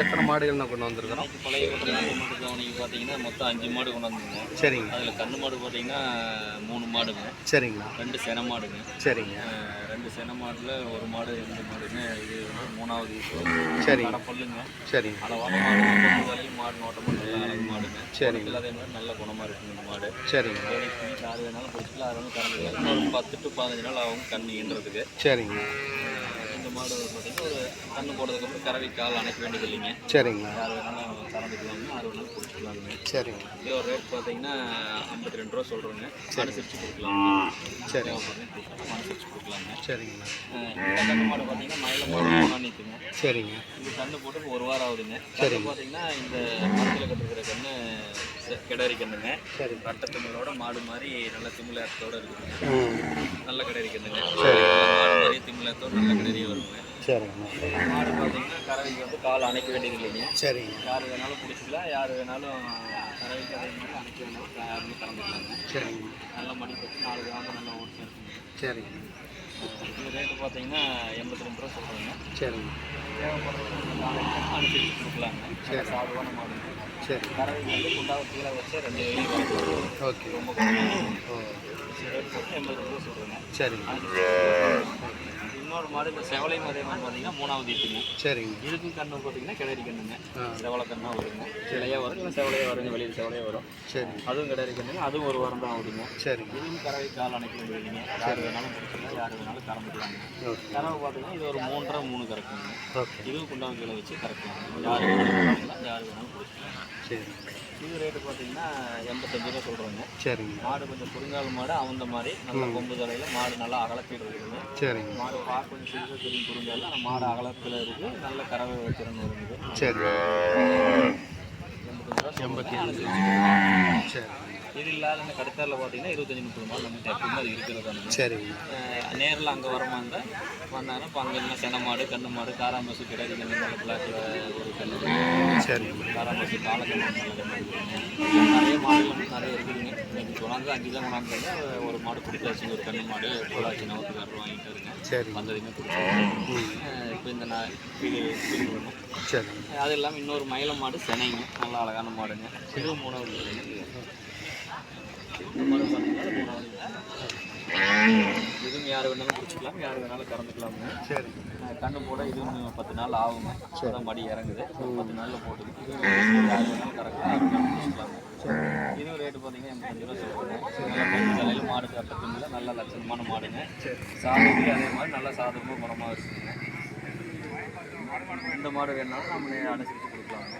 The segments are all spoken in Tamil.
எத்தனை மாடுகள் நான் கொண்டு வந்திருக்கிறோம்? பழைய கோட்டை நாட்டு மாட்டு கவனிக்கு பார்த்தீங்கன்னா மொத்தம் அஞ்சு மாடு கொண்டு வந்துருங்க சரிங்க. அதில் கண்ணு மாடு பார்த்தீங்கன்னா மூணு மாடுங்க. சரிங்கண்ணா ரெண்டு சென மாடுங்க. சரிங்க. ரெண்டு சென மாடில் ஒரு மாடு ரெண்டு மாடுங்க. இது வந்து மூணாவது கடை பல்லுங்க. சரிங்க அளவான மாடு தலையும் மாடு நோட்டமும் நல்ல மாடுங்க. சரிங்க. அதே மாதிரி நல்ல குணமாக இருக்குங்க இந்த மாடு. சரிங்க போய் யார் வேணாலும் பிடிச்சிக்கலாம் அது வந்து இன்னொரு பத்து டு பதினஞ்சு நாள் ஆகும் கண்ணு ஈன்றதுக்கு. சரிங்க. மாடு பார்த்தீங்கன்னா ஒரு கண்ணு போடுறதுக்கப்புறம் கறவை கால் அணைக்க வேண்டியது இல்லைங்க. சரிங்கண்ணா யார் வேணாலும் கறந்துக்கலாங்க யார் வேணாலும் பிடிச்சிக்கலாங்க சரிங்க. இது ஒரு ரேட் பார்த்தீங்கன்னா ஐம்பத்தி ரெண்டு ரூபா சொல்கிறோங்க அனுசரித்து கொடுக்கலாம். சரி அனுசரித்து கொடுக்கலாங்க சரிங்கண்ணா கண்ணு மாடு பார்த்தீங்கன்னா மயில மாடு நிற்குங்க சரிங்க. இது கண்ணு போட்டு ஒரு வாரம் ஆகுதுங்க. கண்ணு பார்த்தீங்கன்னா இந்த மரத்தில் கட்டுருக்கிற கண்ணு செ- கிடாரி கண்ணுங்க சரி. ரட்ட திமிழோட மாடு மாதிரி நல்ல திமிழத்தோட இருக்குதுங்க நல்ல கிடாரி கண்ணுங்க சரி. மாடு மாதிரி திமிழத்தோட நல்ல கிடாரியே வருங்க. சரிங்கண்ணா மாடு பார்த்தீங்கன்னா கறவைக்கு வந்து கால் அணைக்க வேண்டியது இல்லைங்க சரிங்க. யார் வேணாலும் பிடிச்சிக்கலாம் யார் வேணாலும் கறவைக்கு அதே மாதிரி அணைக்க வேணாலும் யாருமே கறந்துக்கலாங்க சரிங்க. நல்ல மடி கட்டி நாலு கிராமம் நல்ல ஓட்டு சரிங்க. இது ரேட்டு பார்த்தீங்கன்னா எண்பத்தி ரெண்டு ரூபா சொல்கிறாங்க சரிங்க. தேவைப்படுறது கொடுக்கலாங்க சரி. சாதுவான மாடுங்க சரி. வந்து குண்டாவை கீழே வச்சு ரெண்டு ஓகே. ரொம்ப ரேட் போட்டு எண்பது ரூபா சொல்கிறேங்க சரிங்க. இன்னொரு மாடு இந்த செவலை அதே மாதிரி பார்த்தீங்கன்னா மூணாவது ஈட்டுங்க சரிங்க. இதுக்கும் கண்ணு பார்த்தீங்கன்னா கிடரி கண்ணுங்க. செவலை கண்ணா வருங்க. சிலையாக வரும் இல்லை செவலையாக வருங்க வெளியில் செவலையாக வரும். சரி. அதுவும் கிடரி கண்ணுங்க அதுவும் ஒரு வாரம் தான் ஆகுதுங்க. சரிங்க இதுவும் கறவை கால் அணைக்க வேண்டியதுங்க. யார் வேணாலும் பிடிச்சிக்கலாம் யார் வேணாலும் கறந்துக்கலாங்க கறவை பார்த்தீங்கன்னா இது ஒரு மூன்றரை மூணு கறக்குங்க. இதுவும் குண்டான் கீழே வச்சு கறக்கலாம். யார் வேணாலும் யார் வேணாலும் பிடிச்சிக்கலாம் சரி. இது ரேட்டு பார்த்தீங்கன்னா எண்பத்தஞ்சு ரூபா சொல்கிறோங்க சரிங்க. மாடு கொஞ்சம் குறுங்கால் மாடு அவந்த மாதிரி நல்ல கொம்பு தலையில் மாடு நல்லா அகலத்தில் இருக்குதுங்க. சரிங்க. மாடு பார்க்க கொஞ்சம் சிறுசாக தெரியும் குறுங்கால் மாடு அகலத்தில் இருக்குது நல்ல கறவை வச்சிருந்து இருக்குது சரி. எண்பத்தி. சரி. இது இல்லாத இந்த கடுத்தாரில் பார்த்தீங்கன்னா இருபத்தஞ்சி முப்பது மாடு நம்மகிட்ட எப்பவுமே அது இருக்கிறதானுங்க சரிங்க நேரில் அங்கே வரமா இருந்தால் வந்தாங்கன்னா இப்போ அங்கே என்ன சென மாடு கண்ணு மாடு காராமசு கிடையாது பிளாக்கில் ஒரு கண்ணு சரிங்க காராமசு காலக்கண்ணு நல்ல கண்ணு இருக்குதுங்க நிறைய நிறைய இருக்குதுங்க. இன்னைக்கு கொண்டாந்து அஞ்சு தான் கொண்டாந்து ஒரு மாடு கொடுத்தாச்சு ஒரு கண்ணு மாடு பொள்ளாச்சி நவத்துக்காரர் வாங்கிட்டு இருங்க சரிங்க வந்ததுமே கொடுத்தாங்க இப்போ இந்த நான் சரிங்க அது இல்லாமல் இன்னொரு மயில மாடு செனைங்க. நல்ல அழகான மாடுங்க. இது மூணாவது பார்த்தீங்கன்னா மூணாவது இதுவும் யார் வேணாலும் குடிச்சிக்கலாம் யார் வேணாலும் கறந்துக்கலாமுங்க சரிங்க அஹ் கண்ணு போட இன்னும் பத்து நாள் ஆகுங்க. அதான் மடி இறங்குது. பத்து நாளில் போட்டுது. இது யார் வேணாலும் கறக்கலாம் இதுவும் ரேட்டு பார்த்தீங்கன்னா எண்பத்தஞ்சு ரூபா பத்து தலையில் மாடு கட்டத்துக்குள்ள நல்ல லட்சணமான மாடுங்க. சாதத்துக்கு அதே மாதிரி நல்ல சாதமாக குணமாக இருக்குங்க. இந்த மாடு வேணாலும் நம்ம அனுசரித்து கொடுக்கலாங்க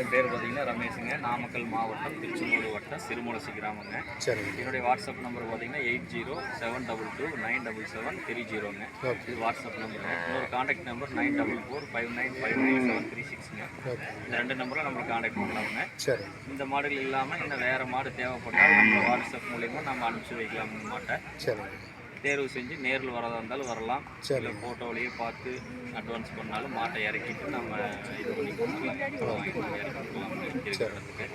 என் பேர் பார்த்தீங்கன்னா ரமேஷுங்க. நாமக்கல் மாவட்டம் திருச்செங்கோடு வட்டம் சிறுமுலசி கிராமங்க. சரிங்க. என்னுடைய வாட்ஸ்அப் நம்பர் பார்த்தீங்கன்னா eight zero seven double two nine double seven three ஜீரோங்க. இது வாட்ஸ்அப் நம்பருங்க இன்னொரு contact number nine double four five nine five nine seven three சிக்ஸ்ங்க. இந்த ரெண்டு நம்பரில் நம்மளுக்கு காண்டாக்ட் பண்ணலாமுங்க சரி. இந்த மாடுகள் இல்லாமல் இன்னும் வேறு மாடு தேவைப்பட்டால் நம்ம வாட்ஸ்அப் மூலிமா நம்ம அனுப்பிச்சி வைக்கலாம் மாட்டை. சரிங்க தேர்வு செஞ்சு நேரில் வரதா இருந்தாலும் வரலாம். சரி. இல்லை ஃபோட்டோவிலேயே பார்த்து அட்வான்ஸ் பண்ணாலும் மாட்டை இறக்கிட்டு நம்ம இது பண்ணி இருக்கிறதுக்கு